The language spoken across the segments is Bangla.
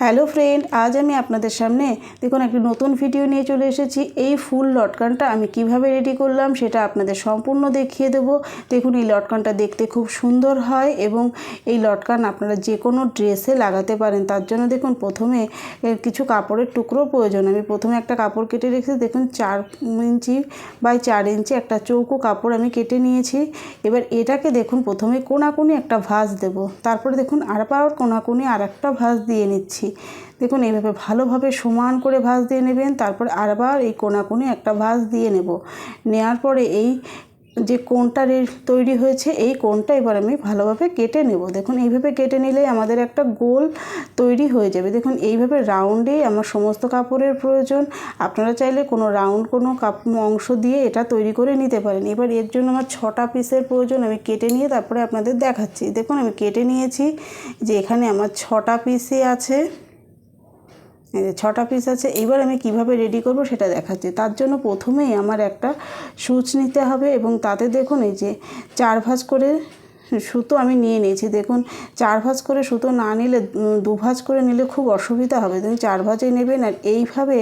হ্যালো ফ্রেন্ড, আজ আমি আপনাদের সামনে দেখুন একটি নতুন ভিডিও নিয়ে চলে এসেছি। এই ফুল লটকানটা আমি কীভাবে রেডি করলাম সেটা আপনাদের সম্পূর্ণ দেখিয়ে দেব। দেখুন, এই লটকানটা দেখতে খুব সুন্দর হয় এবং এই লটকান আপনারা যে কোনো ড্রেসে লাগাতে পারেন। তার জন্য দেখুন, প্রথমে কিছু কাপড়ের টুকরো প্রয়োজন। আমি প্রথমে একটা কাপড় কেটে রেখেছি। দেখুন, চার ইঞ্চি বাই চার ইঞ্চি একটা চৌকো কাপড় আমি কেটে নিয়েছি। এবার এটাকে দেখুন, প্রথমে কোনাকুনি একটা ভাঁজ দেব। তারপরে দেখুন আর পাওয়ার কোনাকুনি আর একটা ভাঁজ দিয়ে নিচ্ছি। দেখুন, এইভাবে ভালোভাবে সমান করে ভাঁজ দিয়ে নেবেন, তারপরে আরবার এই কোনাকুনি একটা ভাঁজ দিয়ে নেব। নেওয়ার পরে এই যে কোনটা তৈরি হয়েছে, এই কোনটা এবার আমি ভালোভাবে কেটে নেব। দেখুন, এইভাবে কেটে নিলে আমাদের একটা গোল তৈরি হয়ে যাবে। দেখুন, এইভাবে রাউন্ডেই আমার সমস্ত কাপড়ের প্রয়োজন। আপনারা চাইলে কোনো রাউন্ড কোনো কাপ, অংশ দিয়ে এটা তৈরি করে নিতে পারেন। এবার এর জন্য আমার ছটা পিসের প্রয়োজন, আমি কেটে নিয়ে তারপরে আপনাদের দেখাচ্ছি। দেখুন, আমি কেটে নিয়েছি যে এখানে আমার ছটা পিসই আছে। ছটা পিস আছে, এবার আমি কীভাবে রেডি করব সেটা দেখাচ্ছি। তার জন্য প্রথমেই আমার একটা সুচ নিতে হবে এবং তাতে দেখুন এই যে চার ভাঁজ করে সুতো আমি নিয়ে নিয়েছি। দেখুন, চার ভাঁজ করে সুতো না নিলে দু ভাঁজ করে নিলে খুব অসুবিধা হবে। তুমি চার ভাঁজে নেবেন আর এইভাবে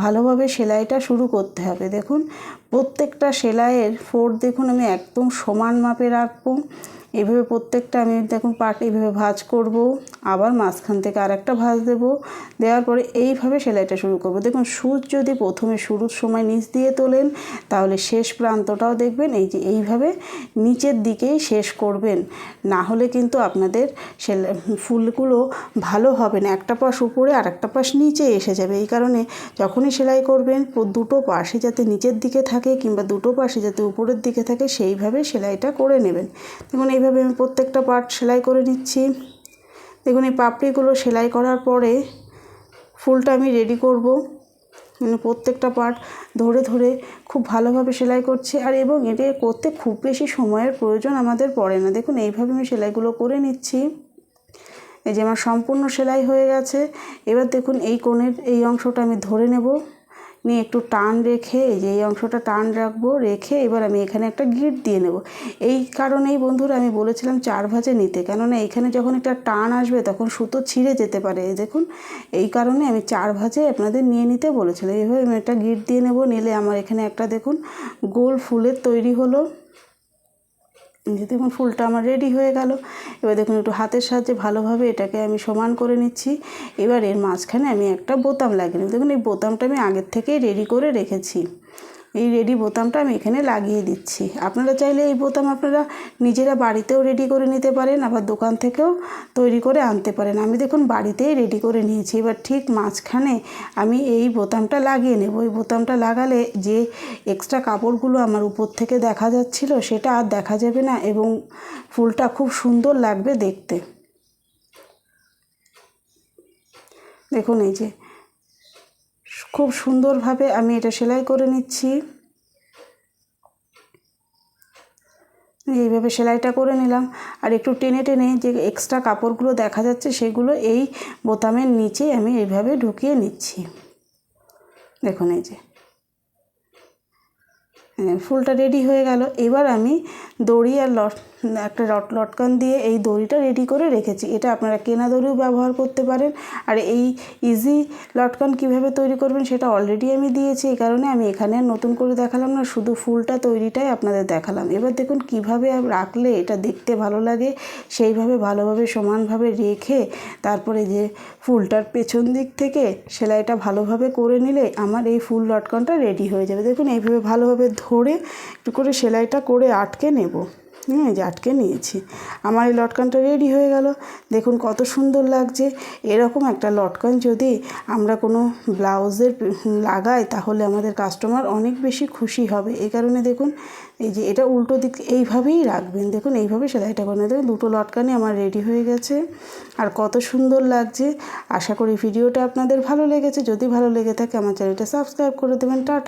ভালোভাবে সেলাইটা শুরু করতে হবে। দেখুন, প্রত্যেকটা সেলাইয়ের ফোর দেখুন আমি একদম সমান মাপে রাখব। এভাবে প্রত্যেকটা আমি দেখুন পাট এইভাবে ভাজ করব, আবার মাঝখান থেকে আর একটা ভাঁজ দেব, দেওয়ার পরে এইভাবে সেলাইটা শুরু করব। দেখুন সুচ যদি প্রথমে শুরুর সময় নিচ দিয়ে তোলেন, তাহলে শেষ প্রান্তটাও দেখবেন, এই যে এইভাবে নিচের দিকেই শেষ করবেন। না হলে কিন্তু আপনাদের সেলাই ফুলগুলো ভালো হবে না, একটা পাশ উপরে আর একটা পাশ নিচে এসে যাবে। এই কারণে যখনই সেলাই করবেন দুটো পাশে যাতে নিচের দিকে থাকে কিংবা দুটো পাশে যাতে উপরের দিকে থাকে, সেইভাবে সেলাইটা করে নেবেন। দেখুন এইভাবে আমি প্রত্যেকটা পার্ট সেলাই করে নিচ্ছি। দেখুন, এই পাপড়িগুলো সেলাই করার পরে ফুলটা আমি রেডি করব। মানে প্রত্যেকটা পার্ট ধরে ধরে খুব ভালোভাবে সেলাই করছি। আর এবং এটা করতে খুব বেশি সময়ের প্রয়োজন আমাদের পড়ে না। দেখুন, এইভাবে আমি সেলাইগুলো করে নিচ্ছি। এই যে আমার সম্পূর্ণ সেলাই হয়ে গেছে। এবার দেখুন, এই কোণের এই অংশটা আমি ধরে নেব। নিয়ে একটু টান রেখে যে এই অংশটা টান রাখব, রেখে এবার আমি এখানে একটা গিট দিয়ে নেব। এই কারণেই বন্ধুরা আমি বলেছিলাম চার ভাজে নিতে, কেননা এখানে যখন একটা টান আসবে তখন সুতো ছিঁড়ে যেতে পারে। দেখুন, এই কারণে আমি চার ভাজে আপনাদের নিয়ে নিতে বলেছিলাম। এইভাবে আমি একটা গিট দিয়ে নেব, নিলে আমার এখানে একটা দেখুন, গোল ফুলের তৈরি হলো। দেখুন ফুলটা আমার রেডি হয়ে গেল, এবার দেখুন একটু হাতের সাহায্যে ভালোভাবে এটাকে আমি সমান করে নিচ্ছি। এবার এর মাঝখানে আমি একটা বোতাম লাগিয়ে নিই দেখুন এই বোতামটা আমি আগের থেকেই রেডি করে রেখেছি। এই রেডি বোতামটা আমি এখানে লাগিয়ে দিচ্ছি। আপনারা চাইলে এই বোতাম আপনারা নিজেরা বাড়িতেও রেডি করে নিতে পারেন, আবার দোকান থেকেও তৈরি করে আনতে পারেন। আমি দেখুন বাড়িতেই রেডি করে নিয়েছি। এবার ঠিক মাঝখানে আমি এই বোতামটা লাগিয়ে নেব। এই বোতামটা লাগালে যে এক্সট্রা কাপড়গুলো আমার উপর থেকে দেখা যাচ্ছিল, সেটা আর দেখা যাবে না এবং ফুলটা খুব সুন্দর লাগবে দেখতে। দেখুন এই যে খুব সুন্দরভাবে আমি এটা সেলাই করে নিচ্ছি। এইভাবে সেলাইটা করে নিলাম। আর একটু টেনে টেনে যে এক্সট্রা কাপড়গুলো দেখা যাচ্ছে সেগুলো এই বোতামের নিচে আমি এইভাবে ঢুকিয়ে নিচ্ছি। দেখুন এই যে। ফুলটা রেডি হয়ে গেল। এবার আমি দড়ি আর লট একটা লট লটকান দিয়ে এই দড়িটা রেডি করে রেখেছি। এটা আপনারা কেনা দড়িও ব্যবহার করতে পারেন। আর এই ইজি লটকান কীভাবে তৈরি করবেন সেটা অলরেডি আমি দিয়েছি। এই কারণে আমি এখানে নতুন করে দেখালাম না, শুধু ফুলটা তৈরিটাই আপনাদের দেখালাম। এবার দেখুন কীভাবে রাখলে এটা দেখতে ভালো লাগে। সেইভাবে ভালোভাবে সমানভাবে রেখে তারপরে যে ফুলটার পেছন দিক থেকে সেলাইটা ভালোভাবে করে নিলে আমার এই ফুল লটকানটা রেডি হয়ে যাবে। দেখুন এইভাবে ভালোভাবে ধরে একটু করে সেলাইটা করে আটকে নেব। হ্যাঁ যে আটকে নিয়েছি। আমার এই লটকানটা রেডি হয়ে গেল। দেখুন কত সুন্দর লাগছে। এরকম একটা লটকান যদি আমরা কোনো ব্লাউজের লাগাই, তাহলে আমাদের কাস্টমার অনেক বেশি খুশি হবে। এই কারণে দেখুন, এই যে এটা উল্টো দিক এইভাবেই রাখবেন। দেখুন এইভাবে সেলাইটা করে দেখুন দুটো লটকানি আমার রেডি হয়ে গেছে। আর কত সুন্দর লাগছে। আশা করি ভিডিওটা আপনাদের ভালো লেগেছে। যদি ভালো লেগে থাকে, আমার চ্যানেলটা সাবস্ক্রাইব করে দেবেন। টাটা।